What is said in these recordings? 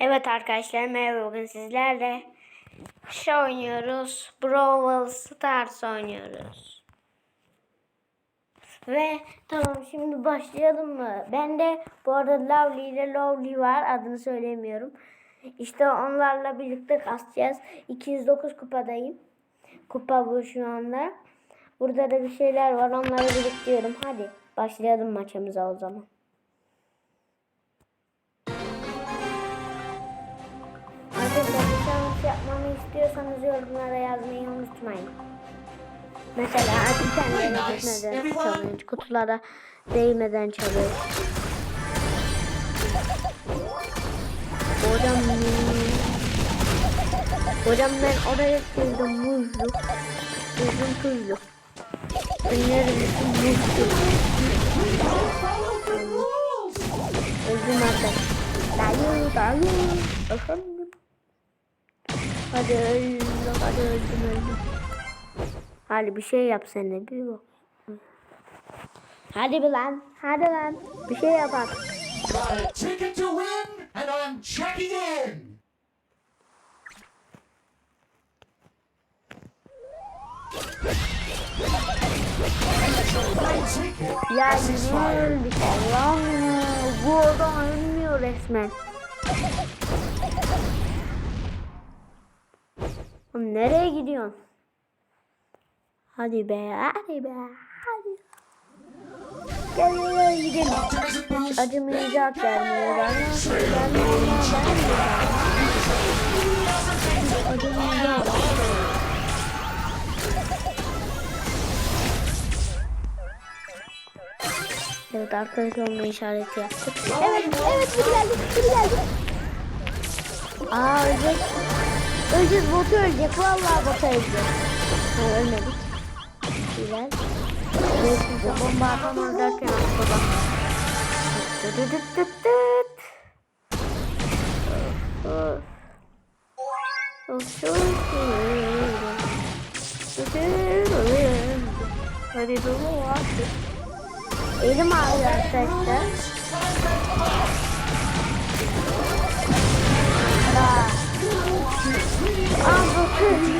Evet arkadaşlar merhaba bugün sizlerle şey oynuyoruz. Brawl Stars oynuyoruz. Ve tamam şimdi başlayalım mı? Ben de bu arada Lovely ile Lovely var adını söylemiyorum. İşte onlarla birlikte kasacağız. 209 kupadayım. Kupa bu şu anda. Burada da bir şeyler var onları birikliyorum. Hadi başlayalım maçımıza o zaman. İstiyorsanız yorumlara yazmayı unutmayın. Mesela itemlere gitmeden challenge, kutulara değmeden challenge. Hocam Hocam ben oraya girdim muzlu. Girdim tuzlu. Önlerim muzlu. Öldüm artık. Dayı dayı. Efendim. Hadi öldüm, hadi öldüm öldüm. Hadi bir şey yap sen de bir bak. Hadi bir lan, hadi lan. Bir şey yap bak. Got a ticket to win, and I'm checking in. One ticket. Ya. Bu adam ölmüyor resmen. Oğlum nereye gidiyorsun? Hadi be, hadi be, hadi. Gel gel gidelim. Acımayacak gelmiyor. Acımayacak. Evet arkadaş olma işareti yaptık. Evet evet biri geldi biri geldi. Aa ölecek. Öleceğiz botu ölecek. Vallahi botu ölecek. Ha, ölmedik. Güzel. Neyse bomba atan öldürken baba. Dıt dıt dıt dıt. Of. Of çok. Hadi dolu artık. Elim ağrıyor arkadaşlar. Aa bakın.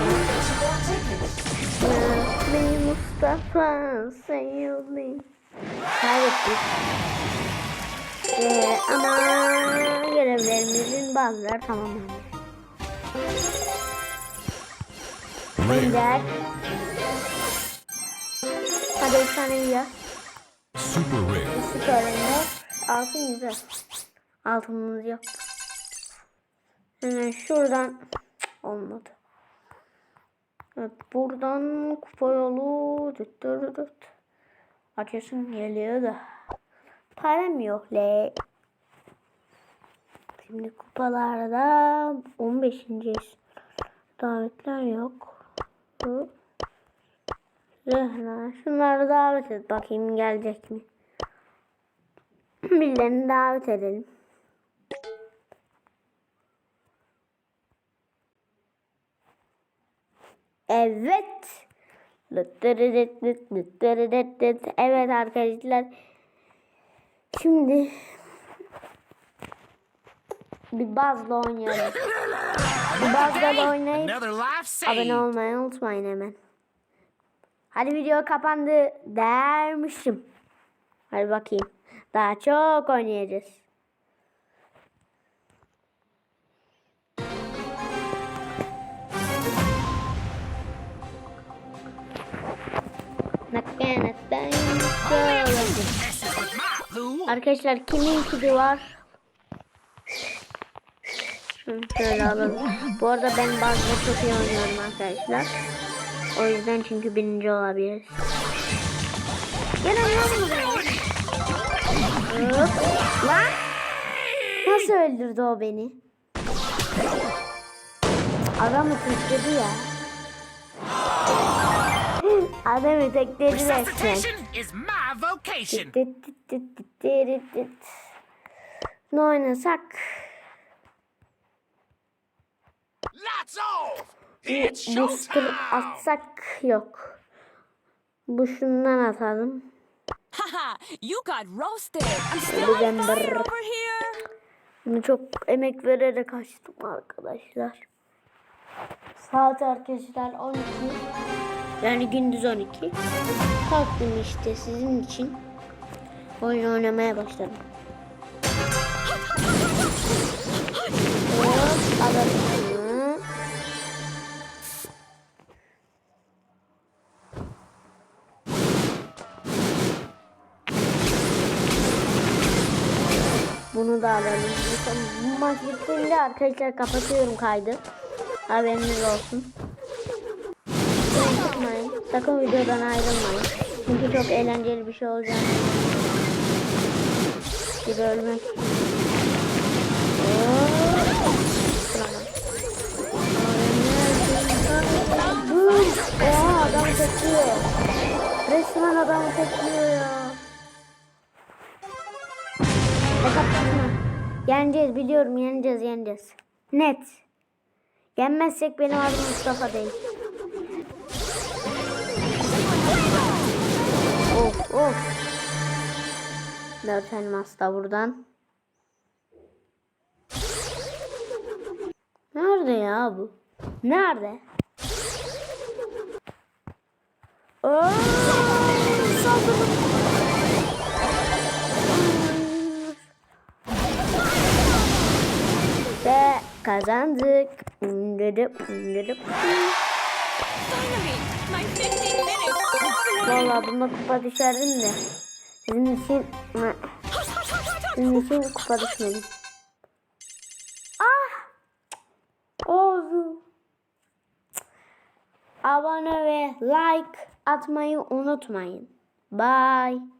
Mustafa sayıldı. Kaybettik. Ee, ama görevlerimizin bazıları tamamlandı. Gönder. Hadi bir tane ya. Super rare. Süper ender. Altın güzel. Altınımız yok. Hemen şuradan olmadı. Evet, buradan kupa yolu düt düt düt. Açıyorsun geliyor da. Param yok le. Şimdi kupalarda 15. davetler yok. Zehra. Şunları davet et bakayım gelecek mi? Birilerini davet edelim. Evet. Evet arkadaşlar. Şimdi bir bazla oynayalım. Bir bazla da oynayıp abone olmayı unutmayın hemen. Hadi video kapandı dermişim. Hadi bakayım. Daha çok oynayacağız. Arkadaşlar kimin kidi var? Şunu şöyle alalım. Bu arada ben bazı çok iyi oynuyorum arkadaşlar. O yüzden çünkü birinci olabiliriz. Gel buraya. Hop. Lan. Nasıl öldürdü o beni? Adamı tekledi ya. Adamı tekledi resmen. Dit. Ne oynasak? Bir booster atsak yok. Bu şundan atalım. You got roasted. I'm still Remember. on fire over here. Bunu çok emek vererek açtım arkadaşlar. Saat arkadaşlar 12. Yani gündüz 12. Kalktım işte sizin için. Oyun oynamaya başladım. Hop, alalım. Bunu da alalım. Bu maç bittiğinde arkadaşlar kapatıyorum kaydı. Haberiniz olsun. Çıkmayın. Sakın videodan ayrılmayın. Çünkü çok eğlenceli bir şey olacak. Bir ölmek. Oha adam çekiyor. Resmen adamı çekiyor ya. Yeneceğiz biliyorum yeneceğiz yeneceğiz. Net. Yenmezsek benim adım Mustafa değil. Of. Dört elmas da buradan. Nerede ya bu? Nerede? Saldırın. Ve kazandık. Dedim, dedim. Finally, my 15 minutes. Vallahi bunda kupa düşerdim de. Sizin için sizin için kupa düşmedim. Ah! Oldu. Abone ve like atmayı unutmayın. Bye.